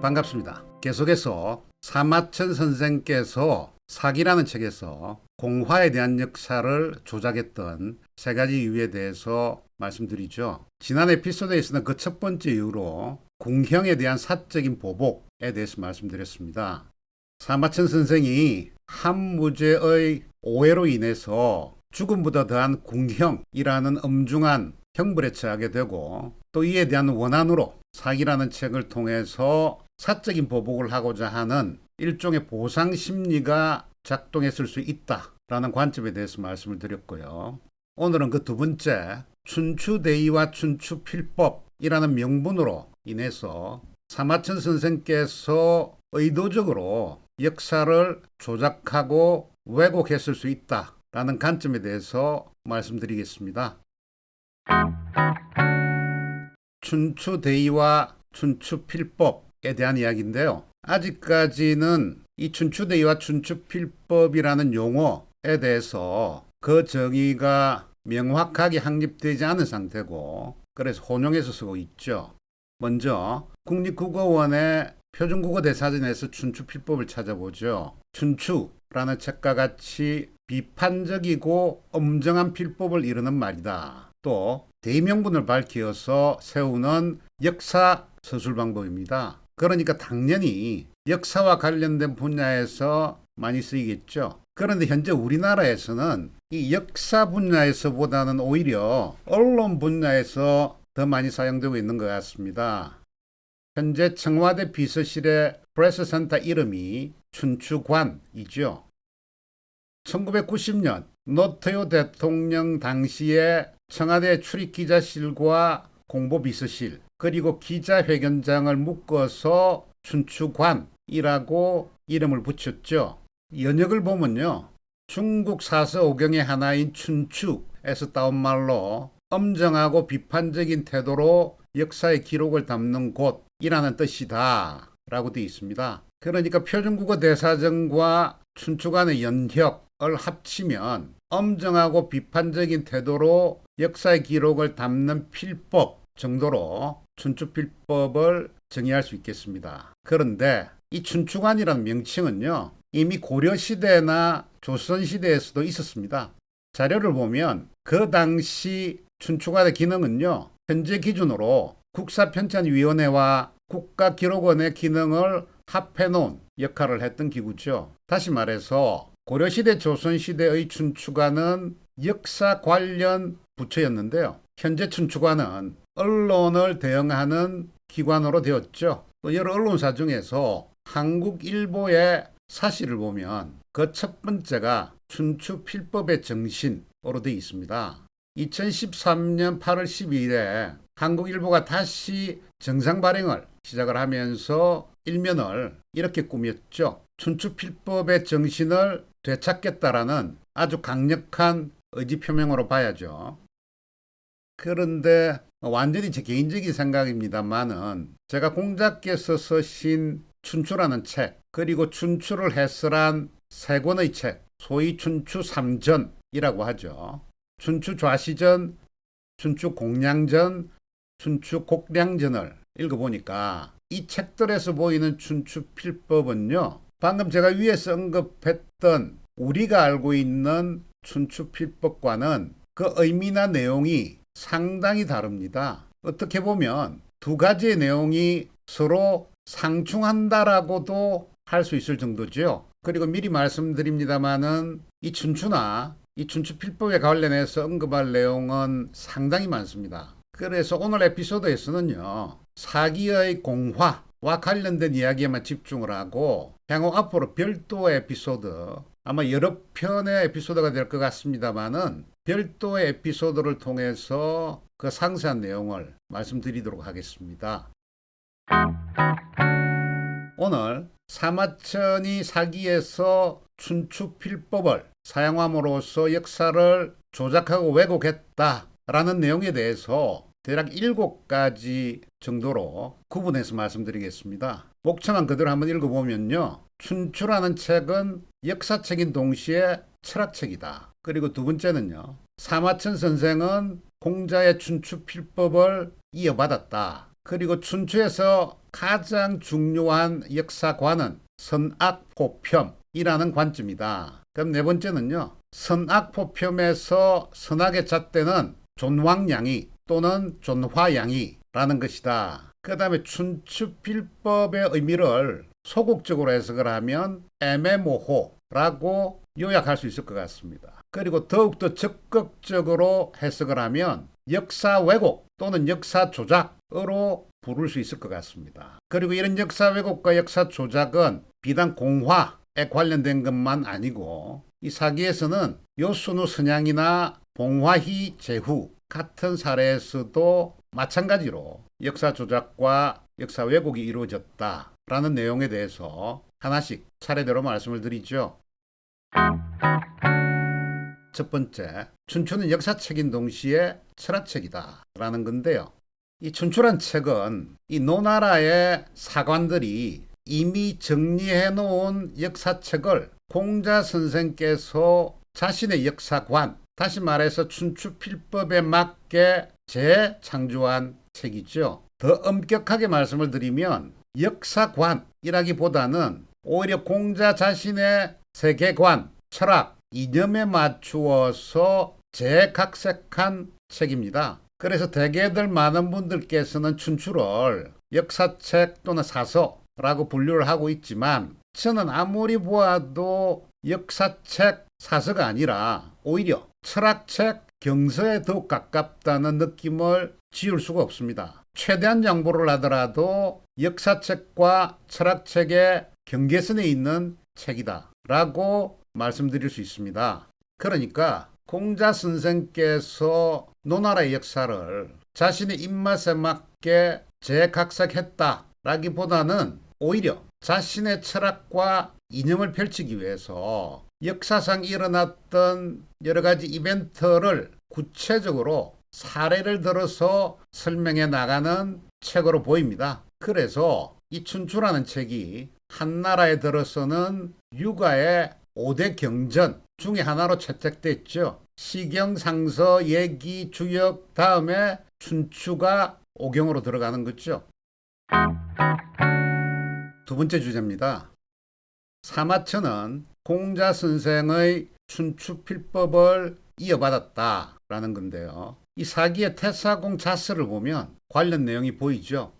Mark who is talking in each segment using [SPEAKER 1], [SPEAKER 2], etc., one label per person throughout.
[SPEAKER 1] 반갑습니다. 계속해서 사마천 선생께서 사기라는 책에서 공화에 대한 역사를 조작했던 세 가지 이유에 대해서 말씀드리죠. 지난 에피소드에서는 그첫 번째 이유로 궁형에 대한 사적인 보복에 대해서 말씀드렸습니다. 사마천 선생이 한무제의 오해로 인해서 죽음보다 더한 궁형이라는 엄중한 형벌에 처하게 되고 또 이에 대한 원한으로 사기라는 책을 통해서 사적인 보복을 하고자 하는 일종의 보상 심리가 작동했을 수 있다라는 관점에 대해서 말씀을 드렸고요. 오늘은 그 두 번째 춘추대의와 춘추필법이라는 명분으로 인해서 사마천 선생께서 의도적으로 역사를 조작하고 왜곡했을 수 있다라는 관점에 대해서 말씀드리겠습니다. 춘추대의와 춘추필법 에 대한 이야기인데요. 아직까지는 이 춘추대의와 춘추필법이라는 용어에 대해서 그 정의가 명확하게 확립되지 않은 상태고 그래서 혼용해서 쓰고 있죠. 먼저 국립국어원의 표준국어 대사전에서 춘추필법을 찾아보죠. 춘추라는 책과 같이 비판적이고 엄정한 필법을 이루는 말이다. 또 대명분을 밝혀서 세우는 역사 서술 방법입니다. 그러니까 당연히 역사와 관련된 분야에서 많이 쓰이겠죠. 그런데 현재 우리나라에서는 이 역사 분야에서보다는 오히려 언론 분야에서 더 많이 사용되고 있는 것 같습니다. 현재 청와대 비서실의 프레스센터 이름이 춘추관이죠. 1990년 노태우 대통령 당시에 청와대 출입기자실과 공보비서실 그리고 기자회견장을 묶어서 춘추관이라고 이름을 붙였죠. 연역을 보면요. 중국 사서 오경의 하나인 춘추에서 따온 말로 엄정하고 비판적인 태도로 역사의 기록을 담는 곳이라는 뜻이다 라고 되어 있습니다. 그러니까 표준국어 대사전과 춘추관의 연혁을 합치면 엄정하고 비판적인 태도로 역사의 기록을 담는 필법 정도로 춘추필법을 정의할 수 있겠습니다. 그런데 이 춘추관이라는 명칭은요, 이미 고려시대나 조선시대에서도 있었습니다. 자료를 보면 그 당시 춘추관의 기능은요, 현재 기준으로 국사편찬위원회와 국가기록원의 기능을 합해놓은 역할을 했던 기구죠. 다시 말해서 고려시대 조선시대의 춘추관은 역사 관련 부처였는데요. 현재 춘추관은 언론을 대응하는 기관으로 되었죠. 또 여러 언론사 중에서 한국일보의 사실을 보면 그 첫 번째가 춘추 필법의 정신으로 되어 있습니다. 2013년 8월 12일에 한국일보가 다시 정상 발행을 시작을 하면서 일면을 이렇게 꾸몄죠. 춘추필법의 정신을 되찾겠다라는 아주 강력한 의지 표명으로 봐야죠. 그런데 완전히 제 개인적인 생각입니다만은 제가 공자께서 쓰신 춘추라는 책 그리고 춘추를 해설한 세 권의 책 소위 춘추 삼전이라고 하죠. 춘추 좌시전, 춘추 공량전, 춘추 곡량전을 읽어보니까 이 책들에서 보이는 춘추 필법은요. 방금 제가 위에서 언급했던 우리가 알고 있는 춘추 필법과는 그 의미나 내용이 상당히 다릅니다. 어떻게 보면 두 가지의 내용이 서로 상충한다라고도 할 수 있을 정도죠. 그리고 미리 말씀드립니다만은 이 춘추나 이 춘추 필법에 관련해서 언급할 내용은 상당히 많습니다. 그래서 오늘 에피소드에서는요. 사기의 공화와 관련된 이야기에만 집중을 하고 향후 앞으로 별도의 에피소드 아마 여러 편의 에피소드가 될 것 같습니다만은 별도의 에피소드를 통해서 그 상세한 내용을 말씀드리도록 하겠습니다. 오늘 사마천이 사기에서 춘추필법을 사용함으로써 역사를 조작하고 왜곡했다라는 내용에 대해서 대략 7가지 정도로 구분해서 말씀드리겠습니다. 목청한 그대로 한번 읽어보면요. 춘추라는 책은 역사책인 동시에 철학책이다. 그리고 두 번째는요. 사마천 선생은 공자의 춘추필법을 이어받았다. 그리고 춘추에서 가장 중요한 역사관은 선악포평이라는 관점이다. 그럼 네 번째는요. 선악포평에서 선악의 잣대는 존왕양이 또는 존화양이라는 것이다. 그 다음에 춘추필법의 의미를 소극적으로 해석을 하면 애매모호라고 요약할 수 있을 것 같습니다. 그리고 더욱더 적극적으로 해석을 하면 역사 왜곡 또는 역사 조작으로 부를 수 있을 것 같습니다. 그리고 이런 역사 왜곡과 역사 조작은 비단 공화에 관련된 것만 아니고 이 사기에서는 요순우 선양이나 봉화희 제후 같은 사례에서도 마찬가지로 역사 조작과 역사 왜곡이 이루어졌다라는 내용에 대해서 하나씩 차례대로 말씀을 드리죠. 첫 번째, 춘추는 역사책인 동시에 철학책이다 라는 건데요. 이 춘추란 책은 이 노나라의 사관들이 이미 정리해 놓은 역사책을 공자 선생께서 자신의 역사관, 다시 말해서 춘추필법에 맞게 재창조한 책이죠. 더 엄격하게 말씀을 드리면 역사관이라기보다는 오히려 공자 자신의 세계관, 철학, 이념에 맞추어서 재각색한 책입니다. 그래서 대개들 많은 분들께서는 춘추를 역사책 또는 사서라고 분류를 하고 있지만 저는 아무리 보아도 역사책 사서가 아니라 오히려 철학책 경서에 더욱 가깝다는 느낌을 지울 수가 없습니다. 최대한 양보를 하더라도 역사책과 철학책의 경계선에 있는 책이다 라고 말씀드릴 수 있습니다. 그러니까 공자 선생께서 노나라의 역사를 자신의 입맛에 맞게 재각색했다 라기보다는 오히려 자신의 철학과 이념을 펼치기 위해서 역사상 일어났던 여러 가지 이벤트를 구체적으로 사례를 들어서 설명해 나가는 책으로 보입니다. 그래서 이 춘추라는 책이 한나라에 들어서는 육아의 5대 경전 중에 하나로 채택됐죠. 시경상서, 예기, 주역 다음에 춘추가 오경으로 들어가는 거죠. 두 번째 주제입니다. 사마천은 공자 선생의 춘추필법을 이어받았다라는 건데요. 이 사기의 태사공 자서를 보면 관련 내용이 보이죠.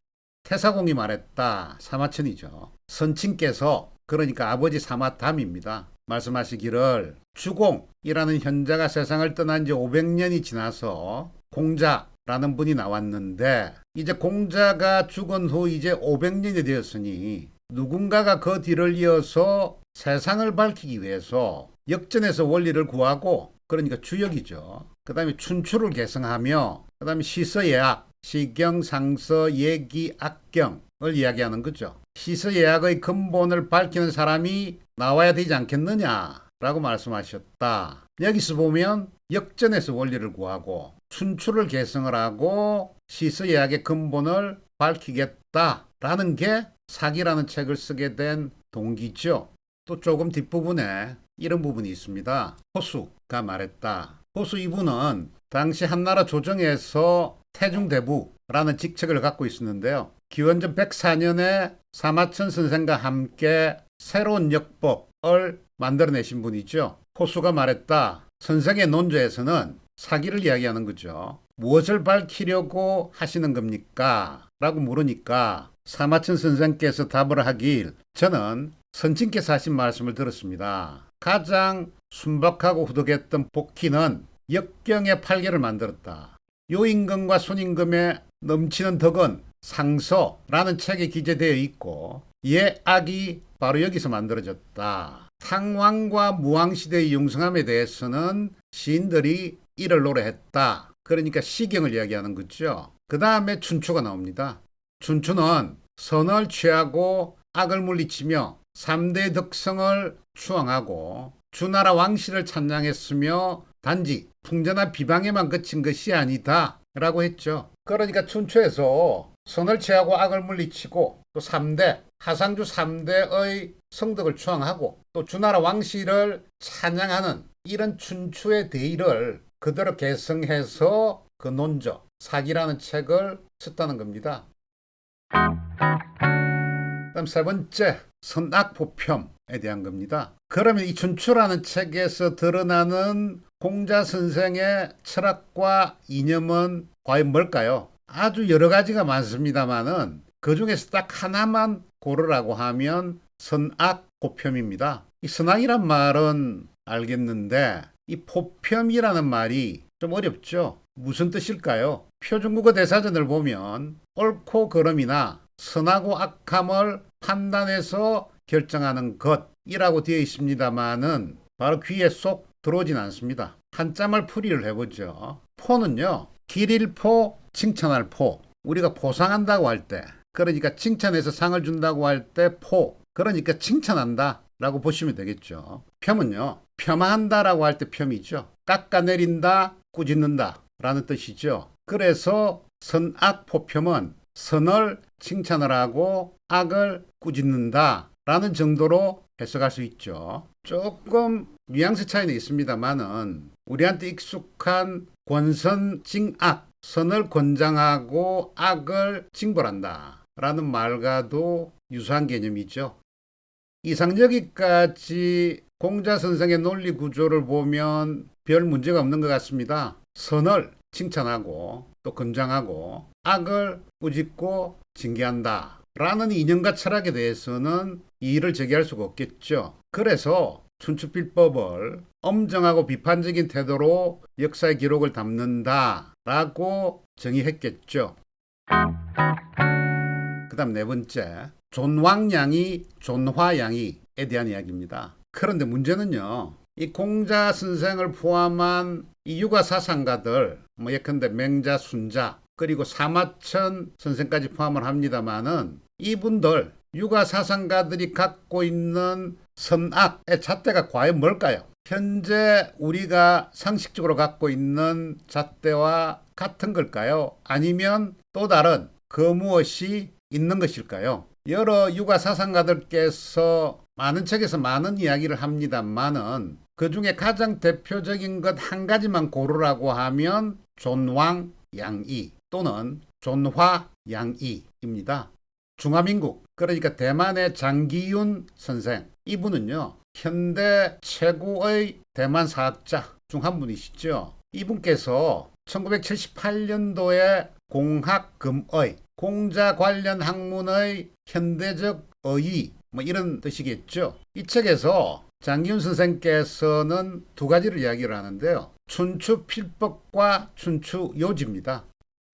[SPEAKER 1] 태사공이 말했다. 사마천이죠. 선친께서 그러니까 아버지 사마담입니다. 말씀하시기를 주공이라는 현자가 세상을 떠난 지 500년이 지나서 공자라는 분이 나왔는데 이제 공자가 죽은 후 이제 500년이 되었으니 누군가가 그 뒤를 이어서 세상을 밝히기 위해서 역전에서 원리를 구하고 그러니까 주역이죠. 그 다음에 춘추를 개성하며 그 다음에 시서예학, 시경, 상서, 예기, 악경을 이야기하는 거죠. 시서예학의 근본을 밝히는 사람이 나와야 되지 않겠느냐라고 말씀하셨다. 여기서 보면 역전에서 원리를 구하고 춘추를 개성을 하고 시서예학의 근본을 밝히겠다라는 게 사기라는 책을 쓰게 된 동기죠. 또 조금 뒷부분에 이런 부분이 있습니다. 호수가 말했다. 호수 이분은 당시 한나라 조정에서 태중대부라는 직책을 갖고 있었는데요. 기원전 104년에 사마천 선생과 함께 새로운 역법을 만들어내신 분이죠. 호수가 말했다. 선생의 논조에서는 사기를 이야기하는 거죠. 무엇을 밝히려고 하시는 겁니까? 라고 물으니까 사마천 선생께서 답을 하길 저는 선친께서 하신 말씀을 들었습니다. 가장 순박하고 후덕했던 복희는 역경의 팔계를 만들었다. 요임금과 손임금의 넘치는 덕은 상서라는 책에 기재되어 있고 예 악이 바로 여기서 만들어졌다. 상왕과 무왕시대의 융성함에 대해서는 시인들이 이를 노래했다. 그러니까 시경을 이야기하는 거죠. 그 다음에 춘추가 나옵니다. 춘추는 선을 취하고 악을 물리치며 3대 덕성을 추앙하고 주나라 왕실을 찬양했으며 단지 풍자나 비방에만 그친 것이 아니다 라고 했죠. 그러니까 춘추에서 선을 취하고 악을 물리치고 또 3대 하상주 3대의 성덕을 추앙하고 또 주나라 왕실을 찬양하는 이런 춘추의 대의를 그대로 개성해서 그 논조 사기라는 책을 썼다는 겁니다. 그다음 세 번째 선악포평에 대한 겁니다. 그러면 이 춘추라는 책에서 드러나는 공자 선생의 철학과 이념은 과연 뭘까요? 아주 여러 가지가 많습니다만은 그 중에서 딱 하나만 고르라고 하면 선악포평입니다. 이 선악이란 말은 알겠는데 이 포평이라는 말이 좀 어렵죠. 무슨 뜻일까요? 표준국어 대사전을 보면 옳고 그름이나 선하고 악함을 판단해서 결정하는 것이라고 되어 있습니다만은 바로 귀에 쏙 들어오진 않습니다. 한참을 풀이를 해보죠. 포는요, 길일 포, 칭찬할 포. 우리가 포상한다고 할 때, 그러니까 칭찬해서 상을 준다고 할 때 포. 그러니까 칭찬한다. 라고 보시면 되겠죠. 폄은요, 폄한다 라고 할 때 폄이죠. 깎아내린다, 꾸짖는다. 라는 뜻이죠. 그래서 선악 포폄은 선을 칭찬을 하고 악을 꾸짖는다 라는 정도로 해석할 수 있죠. 조금 뉘앙스 차이는 있습니다만은 우리한테 익숙한 권선 징악 선을 권장하고 악을 징벌한다 라는 말과도 유사한 개념이죠. 이상 여기까지 공자 선생의 논리 구조를 보면 별 문제가 없는 것 같습니다. 선을 칭찬하고 또 권장하고 악을 꾸짖고 징계한다. 라는 이념과 철학에 대해서는 이의를 제기할 수가 없겠죠. 그래서 춘추필법을 엄정하고 비판적인 태도로 역사의 기록을 담는다. 라고 정의했겠죠. 그 다음 네 번째, 존왕양이, 존화양이에 대한 이야기입니다. 그런데 문제는요, 이 공자 선생을 포함한 이 육아 사상가들, 뭐 예컨대 맹자, 순자, 그리고 사마천 선생까지 포함을 합니다만은 이분들 육아 사상가들이 갖고 있는 선악의 잣대가 과연 뭘까요? 현재 우리가 상식적으로 갖고 있는 잣대와 같은 걸까요? 아니면 또 다른 그 무엇이 있는 것일까요? 여러 육아 사상가들께서 많은 책에서 많은 이야기를 합니다만은 그 중에 가장 대표적인 것 한 가지만 고르라고 하면 존왕 양이 또는 존화 양이입니다. 중화민국 그러니까 대만의 장기윤 선생 이분은요 현대 최고의 대만 사학자 중 한 분이시죠. 이분께서 1978년도에 공학금의 공자 관련 학문의 현대적 의의 뭐 이런 뜻이겠죠. 이 책에서 장기훈 선생께서는 두 가지를 이야기를 하는데요. 춘추필법과 춘추요지입니다.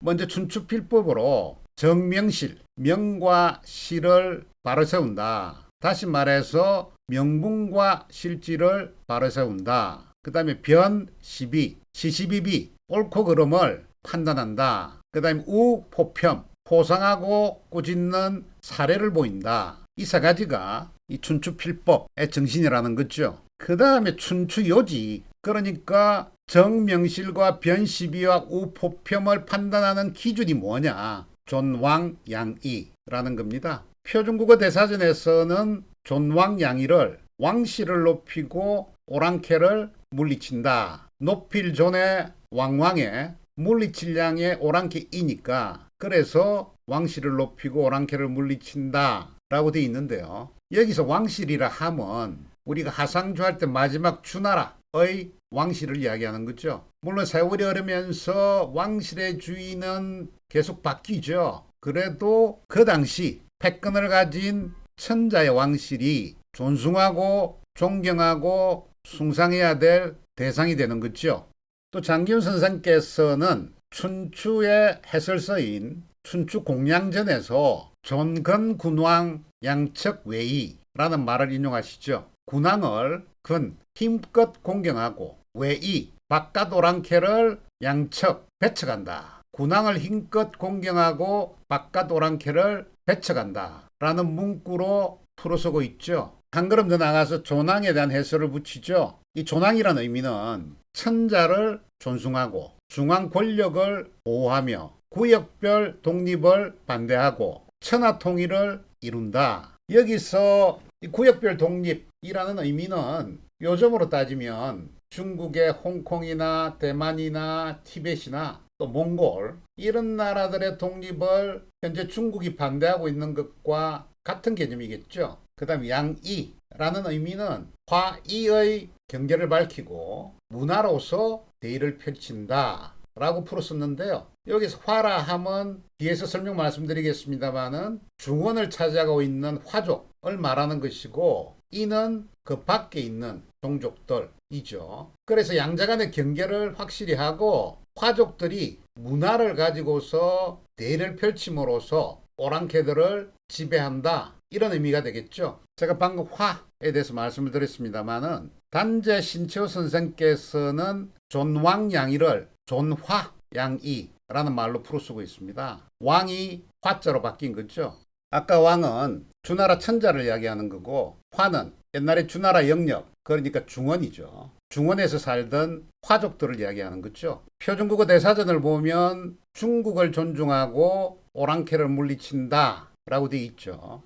[SPEAKER 1] 먼저 춘추필법으로 정명실, 명과 실을 바로 세운다. 다시 말해서 명분과 실질을 바로 세운다. 그 다음에 변, 시비, 시시비비, 옳고 그름을 판단한다. 그 다음에 우, 포평, 포상하고 꾸짖는 사례를 보인다. 이 세 가지가 이 춘추필법의 정신이라는 거죠. 그 다음에 춘추요지, 그러니까 정명실과 변시비와 우포평을 판단하는 기준이 뭐냐? 존왕 양이라는 겁니다. 표준국어 대사전에서는 존왕 양이를 왕실을 높이고 오랑캐를 물리친다. 높일 존의 왕왕에 물리칠 양의 오랑캐이니까 그래서 왕실을 높이고 오랑캐를 물리친다 라고 되어 있는데요. 여기서 왕실이라 함은 우리가 하상주할 때 마지막 주나라의 왕실을 이야기하는 거죠. 물론 세월이 흐르면서 왕실의 주인은 계속 바뀌죠. 그래도 그 당시 패권을 가진 천자의 왕실이 존숭하고 존경하고 숭상해야 될 대상이 되는 거죠. 또 장기훈 선생께서는 춘추의 해설서인 춘추 공양전에서 존건 군왕 양척 외이라는 말을 인용하시죠. 군왕을 근 힘껏 공경하고 외이 바깥 오랑캐를 양척 배척한다. 군왕을 힘껏 공경하고 바깥 오랑캐를 배척한다. 라는 문구로 풀어서고 있죠. 한 걸음 더 나가서 존왕에 대한 해설을 붙이죠. 이 존왕이라는 의미는 천자를 존숭하고 중앙 권력을 보호하며 구역별 독립을 반대하고 천하 통일을 이룬다. 여기서 이 구역별 독립이라는 의미는 요즘으로 따지면 중국의 홍콩이나 대만이나 티벳이나 또 몽골 이런 나라들의 독립을 현재 중국이 반대하고 있는 것과 같은 개념이겠죠. 그 다음 양이라는 의미는 화이의 경계를 밝히고 문화로서 대의를 펼친다 라고 풀었었는데요. 여기서 화라 함은 뒤에서 설명 말씀드리겠습니다만은 중원을 차지하고 있는 화족을 말하는 것이고 이는 그 밖에 있는 종족들이죠. 그래서 양자 간의 경계를 확실히 하고 화족들이 문화를 가지고서 대의를 펼침으로써 오랑캐들을 지배한다. 이런 의미가 되겠죠. 제가 방금 화에 대해서 말씀을 드렸습니다만은 단재 신채호 선생께서는 존왕양이를 존화 양이라는 말로 풀어 쓰고 있습니다. 왕이 화자로 바뀐 거죠. 아까 왕은 주나라 천자를 이야기하는 거고 화는 옛날에 주나라 영역 그러니까 중원이죠. 중원에서 살던 화족들을 이야기하는 거죠. 표준국어 대사전을 보면 중국을 존중하고 오랑캐를 물리친다 라고 되어 있죠.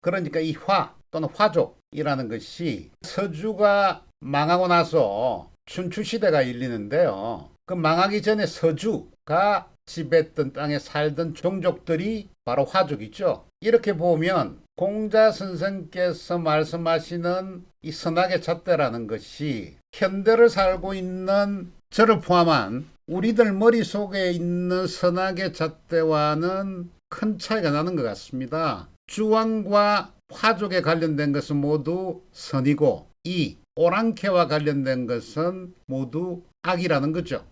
[SPEAKER 1] 그러니까 이 화 또는 화족이라는 것이 서주가 망하고 나서 춘추 시대가 열리는데요. 그 망하기 전에 서주가 지배했던 땅에 살던 종족들이 바로 화족이죠. 이렇게 보면 공자 선생께서 말씀하시는 이 선악의 잣대라는 것이 현대를 살고 있는 저를 포함한 우리들 머릿속에 있는 선악의 잣대와는 큰 차이가 나는 것 같습니다. 주왕과 화족에 관련된 것은 모두 선이고 이 오랑캐와 관련된 것은 모두 악이라는 거죠.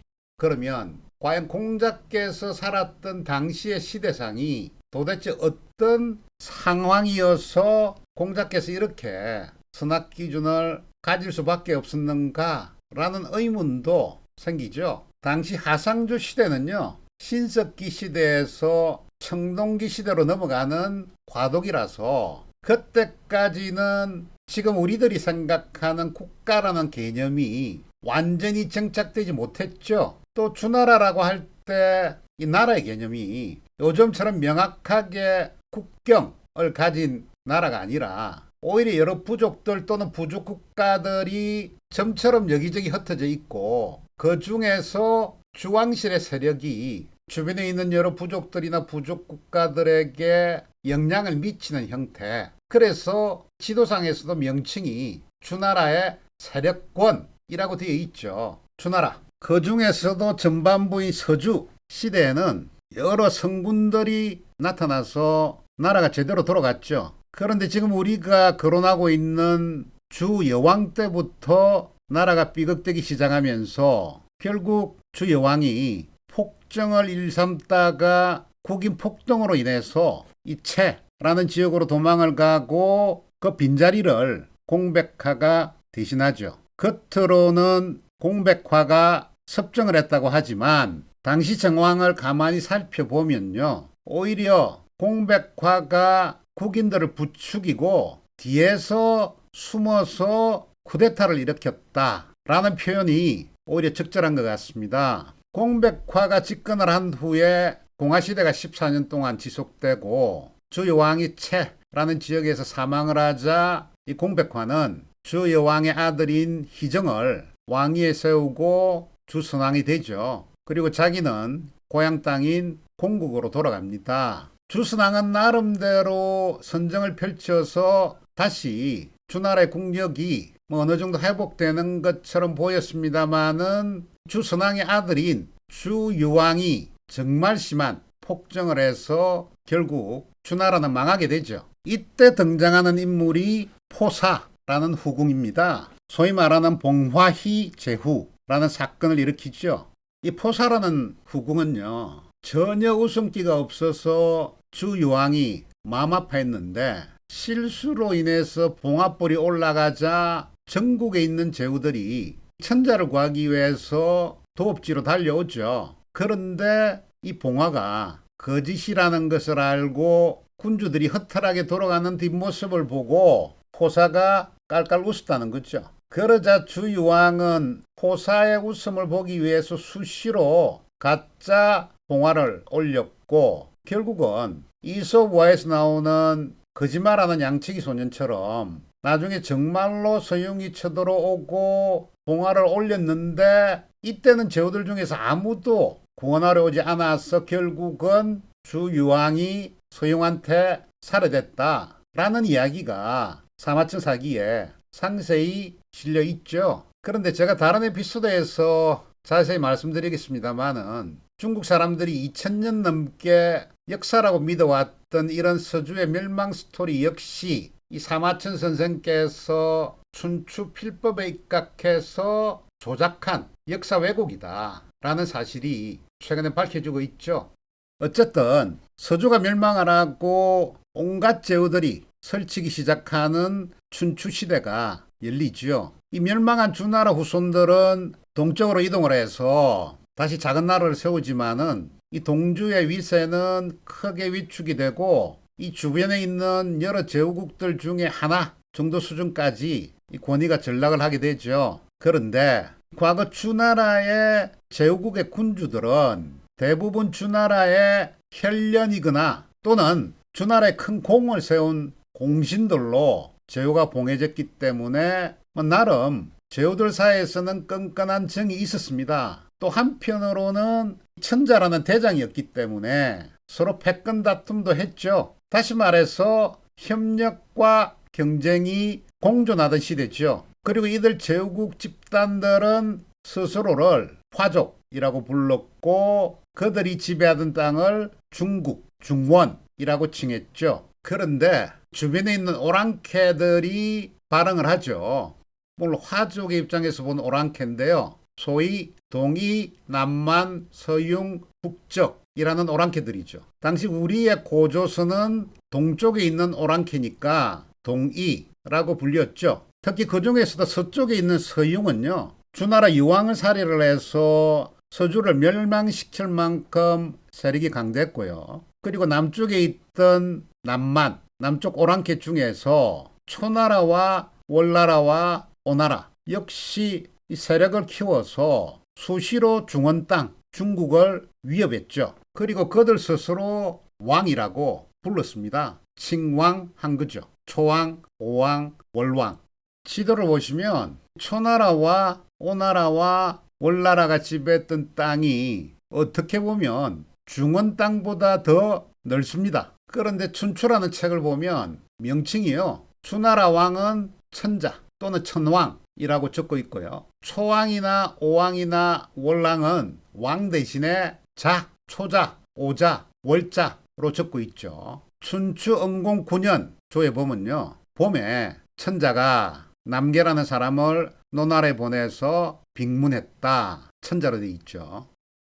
[SPEAKER 1] 그러면 과연 공자께서 살았던 당시의 시대상이 도대체 어떤 상황이어서 공자께서 이렇게 선악 기준을 가질 수밖에 없었는가라는 의문도 생기죠. 당시 하상조 시대는요. 신석기 시대에서 청동기 시대로 넘어가는 과도기라서 그때까지는 지금 우리들이 생각하는 국가라는 개념이 완전히 정착되지 못했죠. 또 주나라라고 할 때 이 나라의 개념이 요즘처럼 명확하게 국경을 가진 나라가 아니라 오히려 여러 부족들 또는 부족 국가들이 점처럼 여기저기 흩어져 있고 그 중에서 주왕실의 세력이 주변에 있는 여러 부족들이나 부족 국가들에게 영향을 미치는 형태. 그래서 지도상에서도 명칭이 주나라의 세력권이라고 되어 있죠. 주나라. 그 중에서도 전반부인 서주 시대에는 여러 성군들이 나타나서 나라가 제대로 돌아갔죠. 그런데 지금 우리가 거론하고 있는 주 여왕 때부터 나라가 삐걱대기 시작하면서 결국 주 여왕이 폭정을 일삼다가 국인 폭동으로 인해서 이채라는 지역으로 도망을 가고 그 빈자리를 공백화가 대신하죠. 겉으로는 공백화가 섭정을 했다고 하지만 당시 정황을 가만히 살펴보면요. 오히려 공백화가 국인들을 부추기고 뒤에서 숨어서 쿠데타를 일으켰다라는 표현이 오히려 적절한 것 같습니다. 공백화가 집권을 한 후에 공화시대가 14년 동안 지속되고 주여왕이 채라는 지역에서 사망을 하자 이 공백화는 주여왕의 아들인 희정을 왕위에 세우고 주선왕이 되죠. 그리고 자기는 고향 땅인 공국으로 돌아갑니다. 주선왕은 나름대로 선정을 펼쳐서 다시 주나라의 국력이 뭐 어느 정도 회복되는 것처럼 보였습니다마는 주선왕의 아들인 주유왕이 정말 심한 폭정을 해서 결국 주나라는 망하게 되죠. 이때 등장하는 인물이 포사라는 후궁입니다. 소위 말하는 봉화희 제후 라는 사건을 일으키죠. 이 포사라는 후궁은요. 전혀 웃음기가 없어서 주유왕이 마음 아파했는데 실수로 인해서 봉화불이 올라가자 전국에 있는 제후들이 천자를 구하기 위해서 도읍지로 달려오죠. 그런데 이 봉화가 거짓이라는 것을 알고 군주들이 허탈하게 돌아가는 뒷모습을 보고 포사가 깔깔 웃었다는 거죠. 그러자 주유왕은 포사의 웃음을 보기 위해서 수시로 가짜 봉화를 올렸고 결국은 이솝와에서 나오는 거짓말하는 양치기 소년처럼 나중에 정말로 서용이 쳐들어오고 봉화를 올렸는데 이때는 제후들 중에서 아무도 구원하려 오지 않아서 결국은 주유왕이 서용한테 살해됐다. 라는 이야기가 사마천 사기에 상세히 실려 있죠. 그런데 제가 다른 에피소드에서 자세히 말씀드리겠습니다만은 중국 사람들이 2000년 넘게 역사라고 믿어왔던 이런 서주의 멸망 스토리 역시 이 사마천 선생께서 춘추 필법에 입각해서 조작한 역사 왜곡이다. 라는 사실이 최근에 밝혀지고 있죠. 어쨌든 서주가 멸망하라고 온갖 제후들이 설치기 시작하는 춘추 시대가 열리지요. 이 멸망한 주나라 후손들은 동쪽으로 이동을 해서 다시 작은 나라를 세우지만은 이 동주의 위세는 크게 위축이 되고 이 주변에 있는 여러 제후국들 중에 하나 정도 수준까지 이 권위가 전락을 하게 되죠. 그런데 과거 주나라의 제후국의 군주들은 대부분 주나라의 혈련이거나 또는 주나라에 큰 공을 세운 공신들로 제후가 봉해졌기 때문에 뭐 나름 제후들 사이에서는 끈끈한 정이 있었습니다. 또 한편으로는 천자라는 대장이었기 때문에 서로 패권 다툼도 했죠. 다시 말해서 협력과 경쟁이 공존하던 시대죠. 그리고 이들 제후국 집단들은 스스로를 화족이라고 불렀고 그들이 지배하던 땅을 중국, 중원이라고 칭했죠. 그런데 주변에 있는 오랑캐들이 반응을 하죠. 물론 화족의 입장에서 본 오랑캐인데요. 소위 동이, 남만, 서융, 북적이라는 오랑캐들이죠. 당시 우리의 고조선은 동쪽에 있는 오랑캐니까 동이라고 불렸죠. 특히 그 중에서도 서쪽에 있는 서융은요. 주나라 유왕을 살해를 해서 서주를 멸망시킬 만큼 세력이 강됐고요. 그리고 남쪽에 있던 남만, 남쪽 오랑캐 중에서 초나라와 월나라와 오나라 역시 이 세력을 키워서 수시로 중원 땅 중국을 위협했죠. 그리고 그들 스스로 왕이라고 불렀습니다. 칭왕 한 거죠. 초왕, 오왕, 월왕. 지도를 보시면 초나라와 오나라와 월나라가 지배했던 땅이 어떻게 보면 중원 땅보다 더 넓습니다. 그런데 춘추라는 책을 보면 명칭이요. 추나라 왕은 천자 또는 천왕이라고 적고 있고요. 초왕이나 오왕이나 월왕은 왕 대신에 자, 초자, 오자, 월자로 적고 있죠. 춘추 응공 9년 조에 보면요. 봄에 천자가 남계라는 사람을 노나라에 보내서 빅문했다. 천자로 되어 있죠.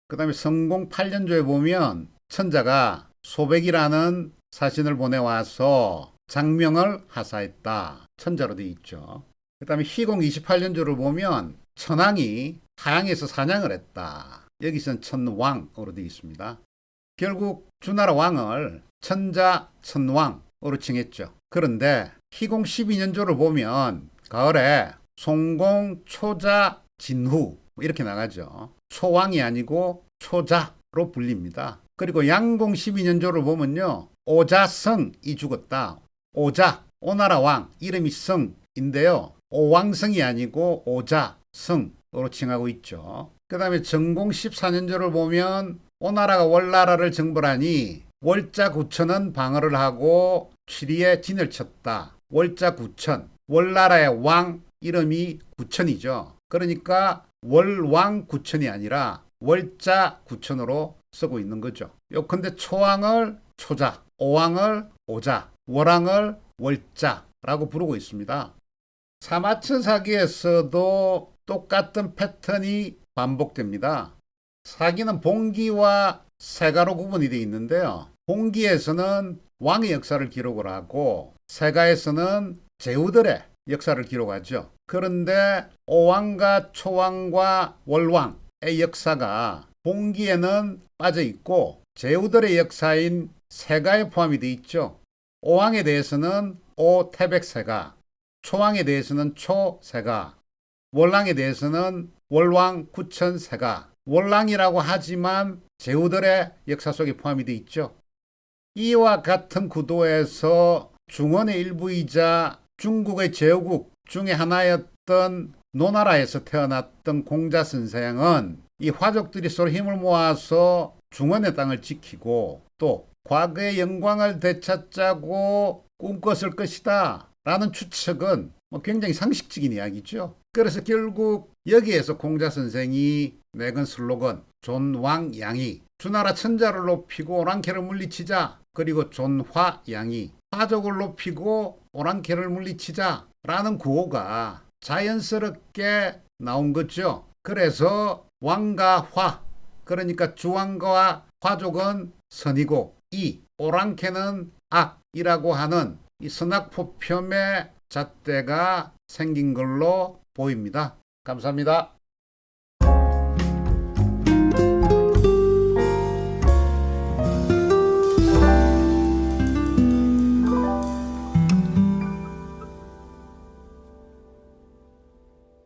[SPEAKER 1] 그 다음에 성공 8년조에 보면 천자가 소백이라는 사신을 보내와서 장명을 하사했다. 천자로 되어 있죠. 그 다음에 희공 28년조를 보면 천왕이 하양에서 사냥을 했다. 여기서는 천왕으로 되어 있습니다. 결국 주나라 왕을 천자 천왕으로 칭했죠. 그런데 희공 12년조를 보면 가을에 송공 초자 진후 이렇게 나가죠. 초왕이 아니고 초자 로 불립니다. 그리고 양공 12년조를 보면요. 오자성이 죽었다. 오자, 오나라 왕, 이름이 성인데요. 오왕성이 아니고 오자성으로 칭하고 있죠. 그 다음에 정공 14년조를 보면 오나라가 월나라를 정벌하니 월자 구천은 방어를 하고 취리에 진을 쳤다. 월자 구천, 월나라의 왕 이름이 구천이죠. 그러니까 월왕 구천이 아니라 월자 구천으로 쓰고 있는 거죠. 요컨대 초왕을 초자, 오왕을 오자, 월왕을 월자라고 부르고 있습니다. 사마천 사기에서도 똑같은 패턴이 반복됩니다. 사기는 봉기와 세가로 구분이 되어 있는데요. 봉기에서는 왕의 역사를 기록을 하고 세가에서는 제후들의 역사를 기록하죠. 그런데 오왕과 초왕과 월왕 의 역사가 봉기에는 빠져 있고 제후들의 역사인 세가에 포함이 되어 있죠. 오왕에 대해서는 오태백세가, 초왕에 대해서는 초세가, 월랑에 대해서는 월왕 구천세가, 월랑이라고 하지만 제후들의 역사 속에 포함이 되어 있죠. 이와 같은 구도에서 중원의 일부이자 중국의 제후국 중의 하나였던 노나라에서 태어났던 공자 선생은 이 화족들이 서로 힘을 모아서 중원의 땅을 지키고 또 과거의 영광을 되찾자고 꿈꿨을 것이다. 라는 추측은 뭐 굉장히 상식적인 이야기죠. 그래서 결국 여기에서 공자 선생이 내건 슬로건 존왕 양이 주나라 천자를 높이고 오랑캐를 물리치자 그리고 존화 양이 화족을 높이고 오랑캐를 물리치자 라는 구호가 자연스럽게 나온 거죠. 그래서 왕과 화 그러니까 주왕과 화족은 선이고 이 오랑캐는 악이라고 하는 이 선악포편의 잣대가 생긴 걸로 보입니다. 감사합니다.